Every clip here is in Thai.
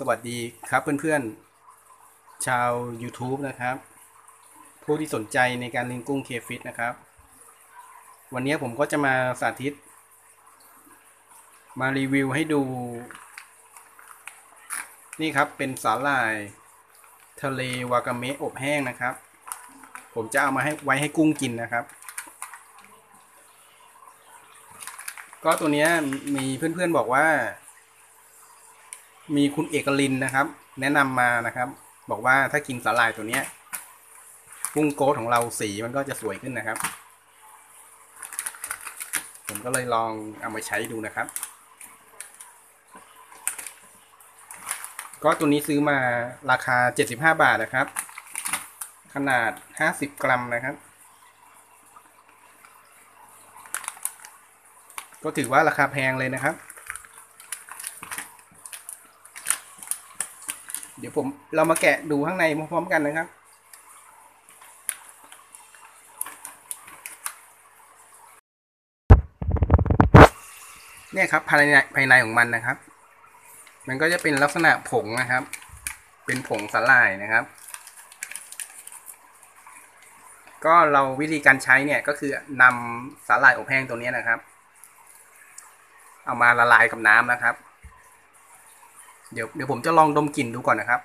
สวัสดีครับเพื่อนๆ ชาว YouTube นะครับ ผู้ที่สนใจในการเลี้ยงกุ้งเคฟิตนะครับ วันนี้ผมก็จะมาสาธิต มารีวิวให้ดู นี่ครับเป็นสาหร่าย ทะเลวากาเมะอบแห้งนะครับ ผมจะเอามาให้ไว้ให้กุ้งกินนะครับ ก็ตัวนี้มีเพื่อนๆบอกว่า มีคุณเอกลินนะครับ แนะนำมานะครับ บอกว่าถ้ากินสาหร่ายตัวเนี้ยกุ้งโกดของเราสีมันก็จะสวยขึ้นนะครับ ผมก็เลยลองเอามาใช้ดูนะครับ ก็ตัวนี้ซื้อมาราคา 75 บาทนะครับ ขนาด 50 กรัมนะครับ ก็ถือว่าราคาแพงเลยนะครับ เดี๋ยว ผมเรามาแกะดูข้างในพร้อมๆกันนะครับ เนี่ยครับภายในภายในของมันนะครับ มันก็จะเป็นลักษณะผงนะครับ เป็นผงสลายนะครับ ก็เราวิธีการใช้เนี่ยก็คือนำสาหร่ายอบแห้งตัวนี้นะครับ เอามาละลายกับน้ำนะครับ เดี๋ยวเดี๋ยวผมจะลองดมกลิ่นดูก่อนนะครับ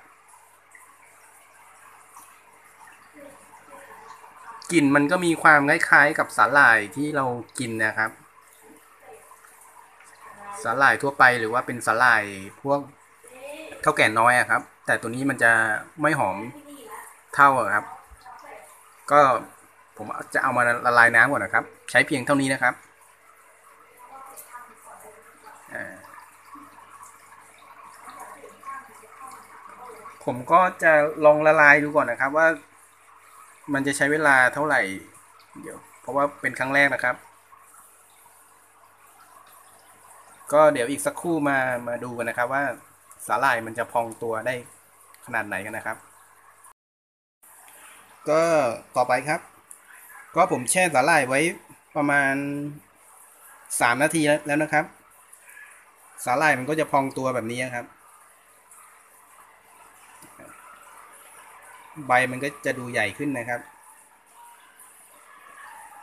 กลิ่นมันก็มีความคล้ายๆกับสาหร่ายที่เรากินนะครับ สาหร่ายทั่วไปหรือว่าเป็นสาหร่ายพวกเท่าแก่น้อยอครับ แต่ตัวนี้มันจะไม่หอมเท่าครับ ก็ผมจะเอามาละลายน้ำก่อนนะครับ ใช้เพียงเท่านี้นะครับ ผมก็จะลองละลายดูก่อนนะครับว่า มันจะใช้เวลาเท่าไหร่ เดี๋ยว เพราะว่าเป็นครั้งแรกนะครับ ก็เดี๋ยวอีกสักครู่มามาดูกันนะครับ ว่าสาหร่ายมันจะพองตัวได้ขนาดไหนกันนะครับ ก็ต่อไปครับ ก็ผมแช่สาหร่ายไว้ประมาณสามนาทีแล้วนะครับ สาหร่ายมันก็จะพองตัวแบบนี้ครับ ใบมันก็จะดูใหญ่ขึ้นนะครับ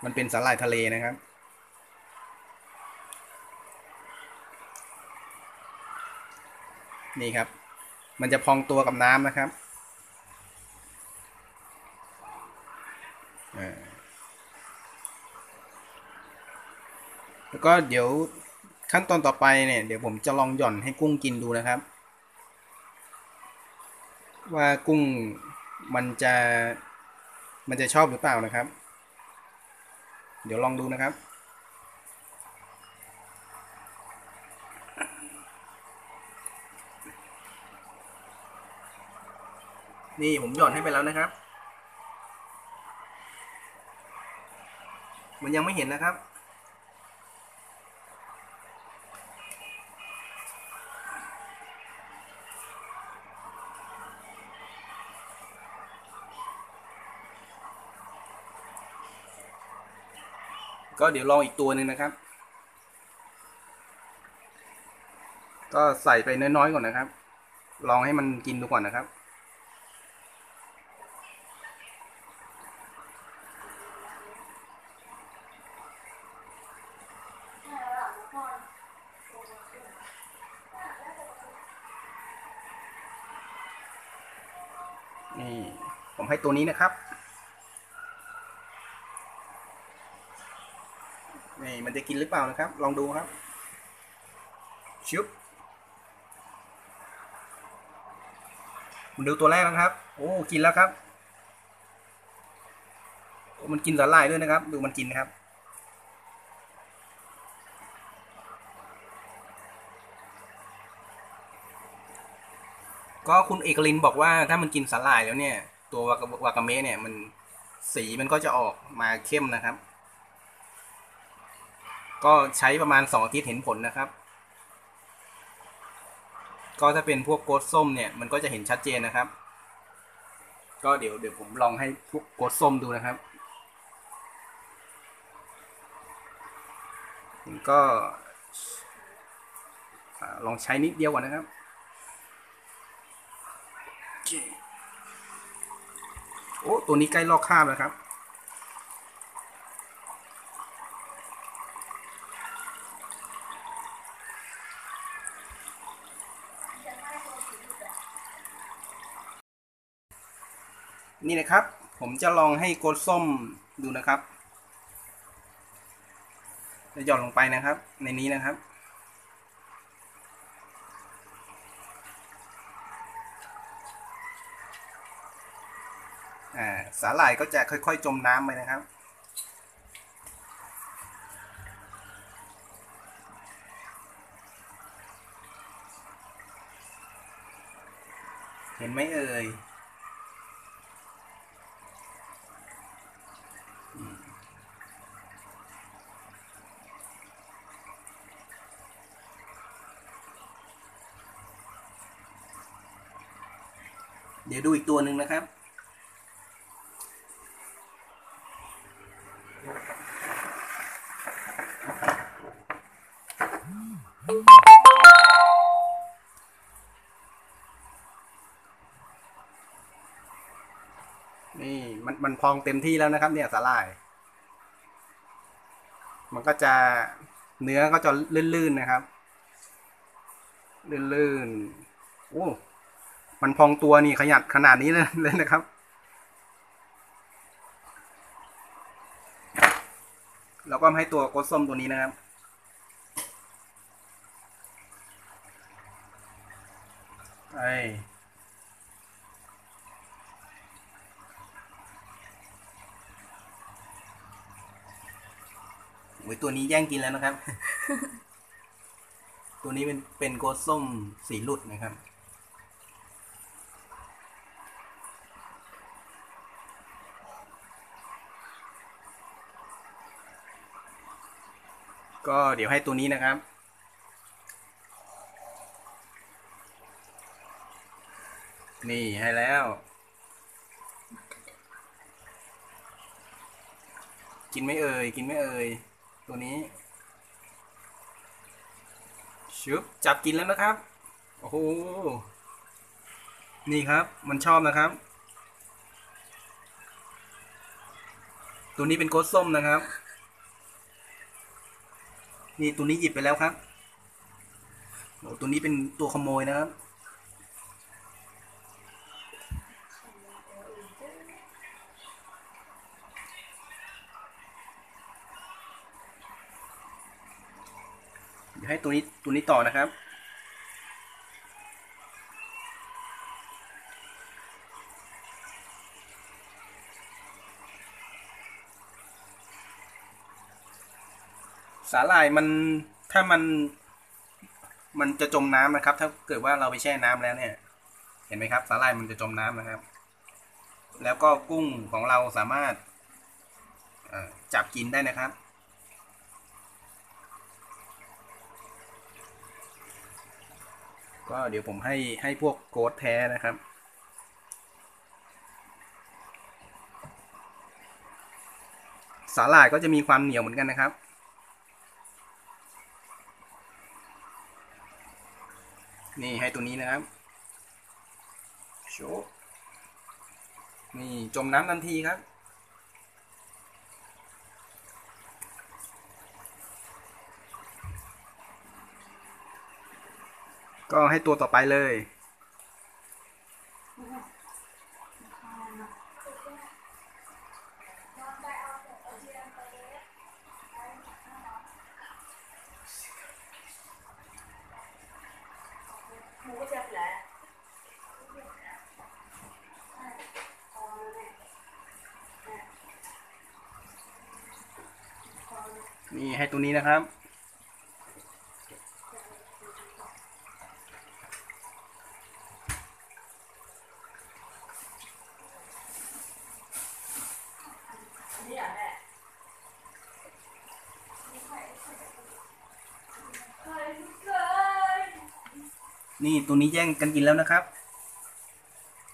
มันเป็นสาหร่ายทะเลนะครับ นี่ครับ มันจะพองตัวกับน้ำนะครับแล้วก็เดี๋ยวขั้นตอนต่อไปเนี่ยเดี๋ยวผมจะลองหย่อนให้กุ้งกินดูนะครับ ว่ากุ้ง มันจะมันจะชอบหรือเปล่านะครับ เดี๋ยวลองดูนะครับ นี่ผมหย่อนให้ไปแล้วนะครับ มันยังไม่เห็นนะครับ ก็เดี๋ยวลองอีกตัวหนึ่งนะครับ ก็ใส่ไปน้อยๆก่อนนะครับ ลองให้มันกินดูก่อนนะครับนี่ ผมให้ตัวนี้นะครับ นี่ มันจะกินหรือเปล่านะครับ ลองดูครับชุบมันดูตัวแรกนะครับ โอ้กินแล้วครับ มันกินสาหร่ายด้วยนะครับ ดูมันกินนะครับก็คุณเอกลินบอกว่าถ้ามันกินสาหร่ายแล้วเนี่ย ตัววากาวากาเมะเนี่ยมันสีมันก็จะออกมาเข้มนะครับ ก็ใช้ประมาณสองอาทิตย์เห็นผลนะครับ ก็ถ้าเป็นพวกโกดส้มเนี่ย มันก็จะเห็นชัดเจนนะครับ ก็เดี๋ยวเดี๋ยวผมลองให้พวกโกดส้มดูนะครับก็ลองใช้นิดเดียวก่อนนะครับโอ้ตัวนี้ใกล้ลอกคราบแล้วครับ นี่นะครับ ผมจะลองให้โกดส้มดูนะครับจะหย่อนลงไปนะครับ ในนี้นะครับสาหร่ายก็จะค่อยๆ จมน้ำไปนะครับ เห็นไหมเอ่ย เดี๋ยวดูอีกตัวหนึ่งนะครับ นี่มันมันพองเต็มที่แล้วนะครับ เนี่ยสาหร่าย มันก็จะเนื้อก็จะลื่นๆนะครับ ลื่นๆโอ้ มันพองตัวนี่ขยัดขนาดนี้เลยนะครับ แล้วก็ให้ตัวโกดส้มตัวนี้นะครับ ไอโอ้ยตัวนี้แย่งกินแล้วนะครับ ตัวนี้เป็นเป็นโกดส้มสีหลุดนะครับ ก็เดี๋ยวให้ตัวนี้นะครับ นี่ให้แล้ว กินไม่เอ่ย กินไม่เอ่ย ตัวนี้ชึบจับกินแล้วนะครับ โอ้โห นี่ครับ มันชอบนะครับ ตัวนี้เป็นโกดส้มนะครับ นี่ตัวนี้หยิบไปแล้วครับโอ้ตัวนี้เป็นตัวขโมยนะครับ เดี๋ยวให้ตัวนี้ตัวนี้ต่อนะครับ สาหร่ายมันถ้ามัน มันจะจมน้ำนะครับ ถ้าเกิดว่าเราไปแช่น้ำแล้วเนี่ย เห็นไหมครับ สาหร่ายมันจะจมน้ำนะครับ แล้วก็กุ้งของเราสามารถจับกินได้นะครับ ก็เดี๋ยวผมให้ให้พวกโกดแท้นะครับสาหร่ายก็จะมีความเหนียวเหมือนกันนะครับ นี่ให้ตัวนี้นะครับโชว์นี่จมน้ำทันทีครับ ก็ให้ตัวต่อไปเลย นี่ให้ตัวนี้นะครับ นี่ นี่ตัวนี้แย่งกันกินแล้วนะครับ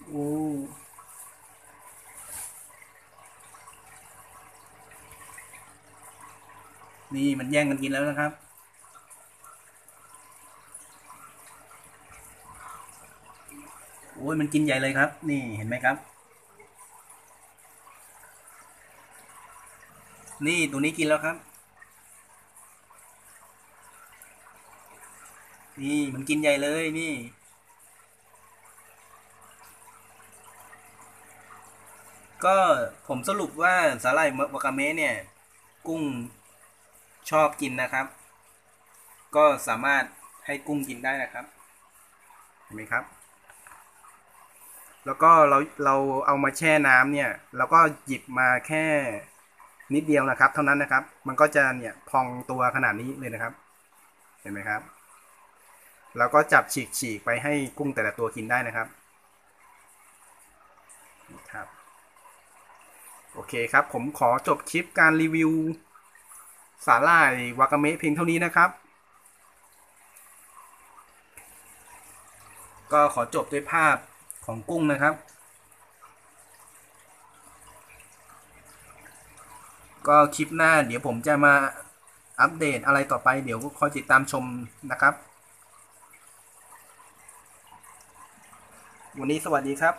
โอ้นี่มันแย่งกันกินแล้วนะครับ โอ้ยมันกินใหญ่เลยครับ นี่เห็นไหมครับ นี่ตัวนี้กินแล้วครับ นี่มันกินใหญ่เลยนี่ ก็ผมสรุปว่าสาหร่ายวากาเมะเนี่ย กุ้งชอบกินนะครับ ก็สามารถให้กุ้งกินได้นะครับ เห็นไหมครับ แล้วก็เราเราเอามาแช่น้ำเนี่ยเราก็หยิบมาแค่นิดเดียวนะครับ เท่านั้นนะครับ มันก็จะเนี่ยพองตัวขนาดนี้เลยนะครับ เห็นไหมครับ แล้วก็จับฉีกฉีกไปให้กุ้งแต่ละตัวกินได้นะครับครับโอเคครับผมขอจบคลิปการรีวิว สาหร่ายวากาเมะเพียงเท่านี้นะครับ ก็ขอจบด้วยภาพของกุ้งนะครับ ก็คลิปหน้าเดี๋ยวผมจะมาอัปเดตอะไรต่อไปเดี๋ยวคอยติดตามชมนะครับ วันนี้สวัสดีครับ